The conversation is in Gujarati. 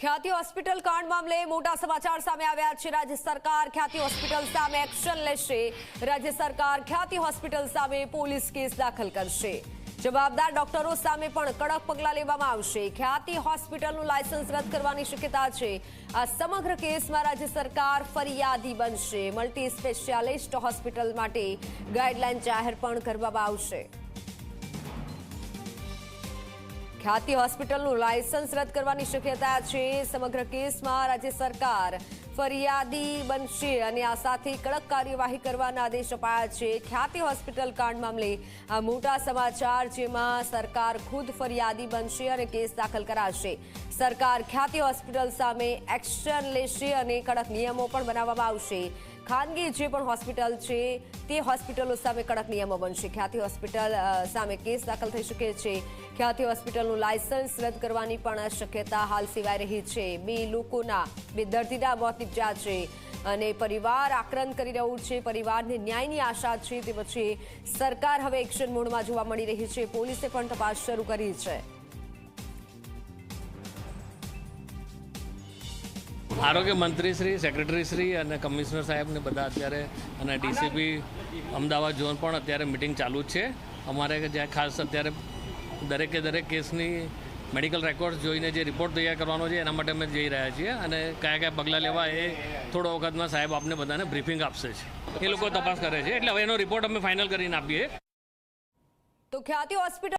ખ્યાતિ હોસ્પિટલ કાંડ મામલે મોટા સમાચાર સામે આવ્યા છે. રાજ્ય સરકાર ખ્યાતિ હોસ્પિટલ સામે એક્શન લેશે. રાજ્ય સરકાર ખ્યાતિ હોસ્પિટલ સામે પોલીસ કેસ દાખલ કરશે. જવાબદાર ડોક્ટરો સામે પણ કડક પગલાં લેવામાં આવશે. ખ્યાતિ હોસ્પિટલનું લાયસન્સ રદ કરવાની શક્યતા છે. આ સમગ્ર કેસમાં રાજ્ય સરકાર ફરિયાદી બનશે. મલ્ટી સ્પેશિયાલિસ્ટ હોસ્પિટલ માટે ગાઈડલાઈન જાહેર પણ કરવામાં આવશે. ખ્યાતિ હોસ્પિટલનું લાયસન્સ રદ કરવાની શક્યતા છે. સમગ્ર કેસમાં રાજ્ય સરકાર ફરિયાદી બનશે અને આ સાથે કડક કાર્યવાહી કરવાના આદેશ અપાયા છે. ખ્યાતિ હોસ્પિટલ કાંડ મામલે આ મોટા સમાચાર જેમાં સરકાર ખુદ ફરિયાદી બનશે અને કેસ દાખલ કરાશે. સરકાર ખ્યાતિ હોસ્પિટલ સામે એક્શન લેશે અને કડક નિયમો પણ બનાવવામાં આવશે. ખાનગી જે પણ હોસ્પિટલ છે તે હોસ્પિટલો સામે કડક નિયમો બનશે. ખ્યાતિ હોસ્પિટલ સામે કેસ દાખલ થઈ શકે છે. ખ્યાતિ હોસ્પિટલનું લાયસન્સ રદ કરવાની પણ શક્યતા હાલ સિવાય રહી છે. બે લોકોના બે દર્દીના મોત નીપજ્યા છે અને પરિવાર આક્રંદ કરી રહ્યું છે. પરિવારને ન્યાયની આશા છે તે પછી સરકાર હવે એક્શન મોડમાં જોવા મળી રહી છે. પોલીસે પણ તપાસ શરૂ કરી છે. આરોગ્ય મંત્રી શ્રી સેક્રેટરી શ્રી અને કમિશનર સાહેબને બધા અત્યારે અને ડીસીપી અમદાવાદ ઝોન પણ અત્યારે મિટિંગ ચાલુ જ છે. અમારે જ્યાં ખાસ અત્યારે દરેકે દરેક કેસની મેડિકલ રેકોર્ડ્સ જોઈને જે રિપોર્ટ તૈયાર કરવાનો છે, એના માટે અમે જઈ રહ્યા છીએ અને કયા કયા પગલાં લેવા એ થોડો વખતમાં સાહેબ આપને બધાને બ્રીફિંગ આપશે છે એ લોકો તપાસ કરે છે. એટલે હવે એનો રિપોર્ટ અમે ફાઇનલ કરીને આપીએ. તો ખ્યાતિ હોસ્પિટલ